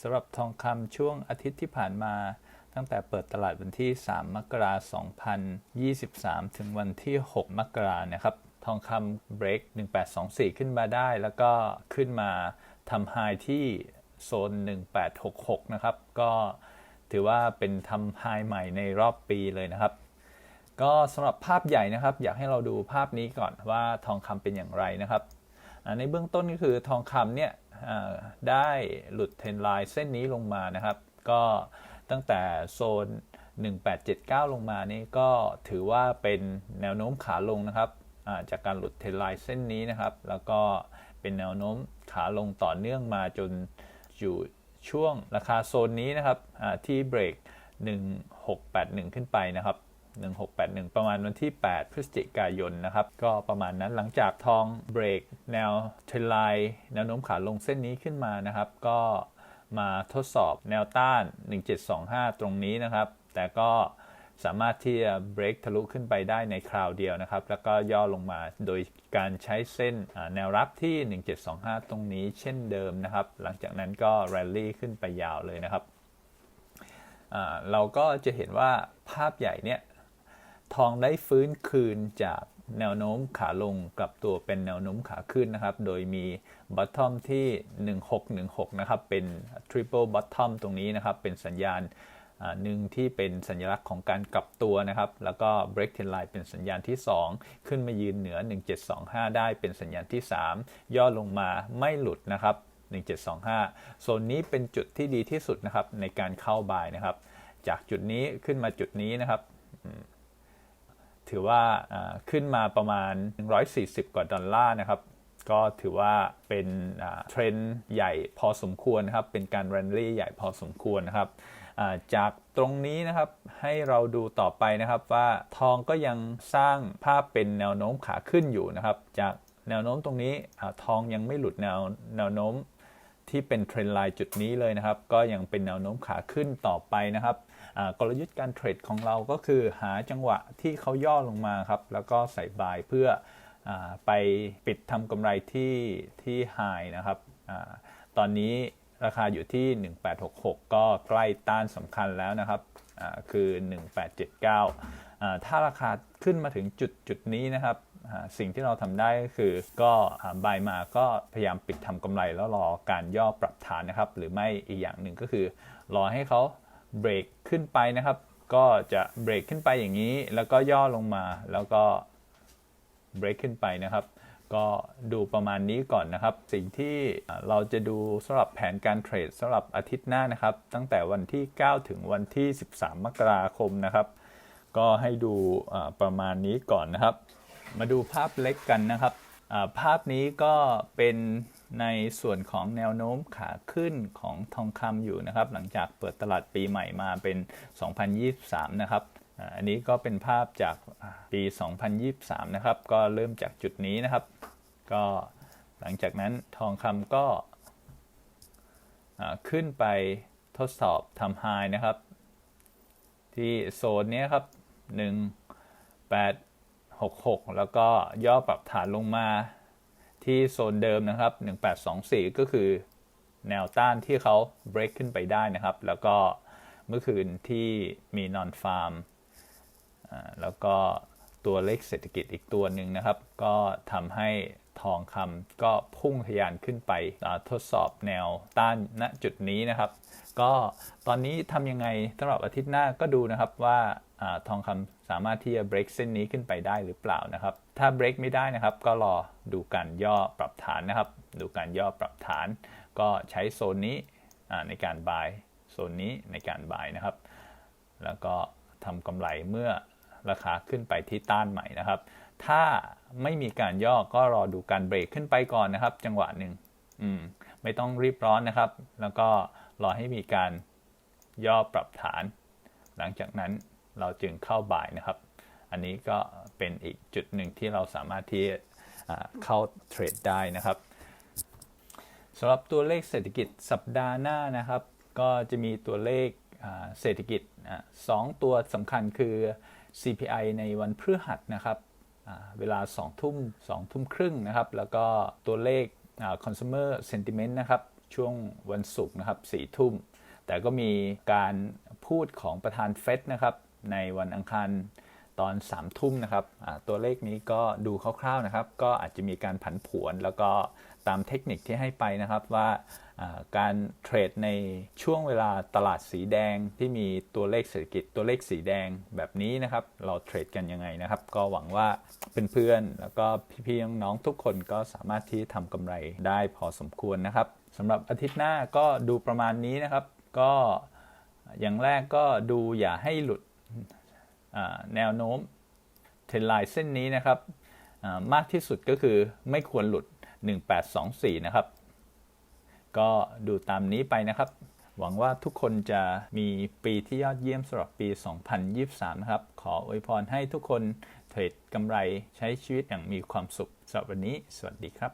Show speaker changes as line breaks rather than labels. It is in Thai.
สำหรับทองคำช่วงอาทิตย์ที่ผ่านมา ตั้งแต่เปิดตลาดวันที่ 3 มกราคม 2023 ถึงวันที่ 6 มกราคมนะครับ ทองคำเบรก 1824 ขึ้นมาได้ แล้วก็ขึ้นมาทำไฮที่โซน 1866 นะครับ ก็ถือว่าเป็นทำไฮใหม่ในรอบปีเลยนะครับ ก็สำหรับภาพใหญ่นะครับ อยากให้เราดูภาพนี้ก่อนว่าทองคำเป็นอย่างไรนะครับ ในเบื้องต้นก็คือทองคำเนี่ย ได้หลุดเทรนไลน์เส้นนี้ลงมานะครับ ก็ตั้งแต่โซน 1879 ลงมานี่ก็ถือว่าเป็นแนวโน้มขาลงนะครับจากการหลุดเทรนไลน์เส้นนี้นะครับ แล้วก็เป็นแนวโน้มขาลงต่อเนื่องมาจนอยู่ช่วงราคาโซนนี้นะครับที่เบรก 1681 ขึ้นไปนะครับ 1681 ประมาณวันที่ 8 พฤศจิกายนนะครับ ก็ประมาณนั้นหลังจากทองเบรกแนวเทรนไลน์แนวโน้มขาลงเส้นนี้ขึ้นมานะครับ ก็มาทดสอบแนวต้าน 1725 ตรงนี้นะครับ แต่ก็สามารถที่จะเบรกทะลุขึ้นไปได้ในคราวเดียวนะครับ แล้วก็ย่อลงมาโดยการใช้เส้นแนวรับที่ 1725 ตรงนี้เช่นเดิมนะครับ หลังจากนั้นก็แรลลี่ขึ้นไปยาวเลยนะครับ เราก็จะเห็นว่าภาพใหญ่เนี่ย องได้ฟื้นคืนจากแนวโน้มขาลงกลับตัวเป็นแนวโน้มขาขึ้นนะครับ โดยมี bottom ที่ 1616 นะครับ เป็น triple bottom ตรงนี้นะครับ เป็นสัญญาณหนึ่งที่เป็นสัญลักษณ์ของการกลับตัวนะครับ แล้วก็ break trend line เป็นสัญญาณที่ 2 ขึ้นมายืนเหนือ 1725 ได้เป็นสัญญาณที่ 3 ย่อลงมาไม่หลุดนะครับ 1725 โซนนี้เป็นจุดที่ดีที่สุดนะครับในการเข้าบายนะครับ จากจุดนี้ขึ้นมาจุดนี้นะครับ ถือว่าขึ้นมาประมาณ 140 กว่าดอลลาร์นะครับ ก็ถือว่าเป็นเทรนด์ใหญ่พอสมควรนะครับ เป็นการแรนลี่ใหญ่พอสมควรนะครับจากตรงนี้นะครับให้เราดูต่อไปนะครับว่าทองก็ยังสร้างภาพเป็นแนวโน้มขาขึ้นอยู่นะครับ จากแนวโน้มตรงนี้ทองยังไม่หลุดแนวแนวโน้มที่เป็นเทรนไลน์จุดนี้เลยนะครับ ก็ยังเป็นแนวโน้มขาขึ้นต่อไปนะครับ กลยุทธ์การเทรดของเราก็คือหาจังหวะที่เขาย่อลงมาครับ แล้วก็ใส่บายเพื่ออไปปิดทำกำไรที่ที่ไฮนะครับอตอนนี้ราคาอยู่ที่ 1866 ก็ใกล้ต้านสำคัญแล้วนะครับอ่าคือ 1879อ่าถ้าราคาขึ้นมาถึงจุดจุดนี้นะครับสิ่งที่เราทำได้ก็คือก็บายมาก็พยายามปิดทำกำไรแล้วรอการย่อปรับฐานนะครับ หรือไม่อีกอย่างหนึ่งก็คือ รอให้เขา เบรกขึ้นไปนะครับ ก็จะเบรกขึ้นไปอย่างนี้ แล้วก็ย่อลงมาแล้วก็เบรกขึ้นไปนะครับ ก็ดูประมาณนี้ก่อนนะครับ สิ่งที่เราจะดูสำหรับแผนการเทรดสำหรับอาทิตย์หน้านะครับ ตั้งแต่วันที่ 9 ถึงวันที่ 13 มกราคมนะครับ ก็ให้ดูประมาณนี้ก่อนนะครับ มาดูภาพเล็กกันนะครับ ภาพนี้ก็เป็นในส่วนของแนวโน้มขาขึ้นของทองคำอยู่นะครับ หลังจากเปิดตลาดปีใหม่มาเป็น 2023 นะครับอันนี้ก็เป็นภาพจากปี 2023 นะครับ ก็เริ่มจากจุดนี้นะครับ ก็หลังจากนั้นทองคำก็ขึ้นไปทดสอบทำไฮนะครับ ที่โซนนี้ครับ 1 8 6 6 แล้วก็ย่อปรับฐานลงมาที่โซนเดิมนะครับ 1824 ก็คือแนวต้านที่เขา break ขึ้นไปได้นะครับ แล้วก็เมื่อคืนที่มี non farm อ่าแล้วก็ตัวเลขเศรษฐกิจอีกตัวหนึ่งนะครับ ก็ทำให้ทองคำก็พุ่งทะยานขึ้นไปทดสอบแนวต้านณจุดนี้นะครับ ก็ตอนนี้ทำยังไงสำหรับอาทิตย์หน้าก็ดูนะครับว่า ทองคำสามารถที่จะ break เส้นนี้ขึ้นไปได้หรือเปล่านะครับ ถ้า break ไม่ได้นะครับ ก็รอดูการย่อปรับฐานนะครับ ดูการย่อปรับฐาน ก็ใช้โซนนี้ในการ buy โซนนี้ในการ buy นะครับ แล้วก็ทำกำไรเมื่อราคาขึ้นไปที่ต้านใหม่นะครับ ถ้าไม่มีการย่อก็รอดูการเบรกขึ้นไปก่อนนะครับ จังหวะหนึ่งอืมไม่ต้องรีบร้อนนะครับ แล้วก็รอให้มีการย่อปรับฐาน หลังจากนั้น เราจึงเข้าบ่ายนะครับ อันนี้ก็เป็นอีกจุดหนึ่งที่เราสามารถที่เข้าเทรดได้นะครับสำหรับตัวเลขเศรษฐกิจสัปดาห์หน้านะครับ ก็จะมีตัวเลขเศรษฐกิจสองตัวสำคัญคือ CPI ในวันพฤหัสนะครับเวลา 2 ทุ่ม 2 ทุ่มครึ่งนะครับ แล้วก็ตัวเลข consumer sentiment นะครับ ช่วงวันศุกร์นะครับสี่ทุ่ม แต่ก็มีการพูดของประธานเฟดนะครับ ในวันอังคารตอน3ามทุ่มนะครับตัวเลขนี้ก็ดูคร่าวๆนะครับ ก็อาจจะมีการผันผวน แล้วก็ตามเทคนิคที่ให้ไปนะครับว่าการเทรดในช่วงเวลาตลาดสีแดงที่มีตัวเลขเศรษฐกิจตัวเลขสีแดงแบบนี้นะครับ เราเทรดกันยังไงนะครับ ก็หวังว่าเพื่อนๆแล้วก็พี่ๆน้องๆทุกคนก็สามารถที่ทำกำไรได้พอสมควรนะครับสำหรับอาทิตย์หน้าก็ดูประมาณนี้นะครับ ก็อย่างแรกก็ดูอย่าให้หลุด แนวโน้มเทรนไลน์เส้นนี้นะครับมากที่สุดก็คือไม่ควรหลุด 1824 นะครับ ก็ดูตามนี้ไปนะครับ หวังว่าทุกคนจะมีปีที่ยอดเยี่ยมสำหรับปี 2023 นะครับ ขออวยพรให้ทุกคนเทรดกำไรใช้ชีวิตอย่างมีความสุขสำหรับวันนี้ สวัสดีครับ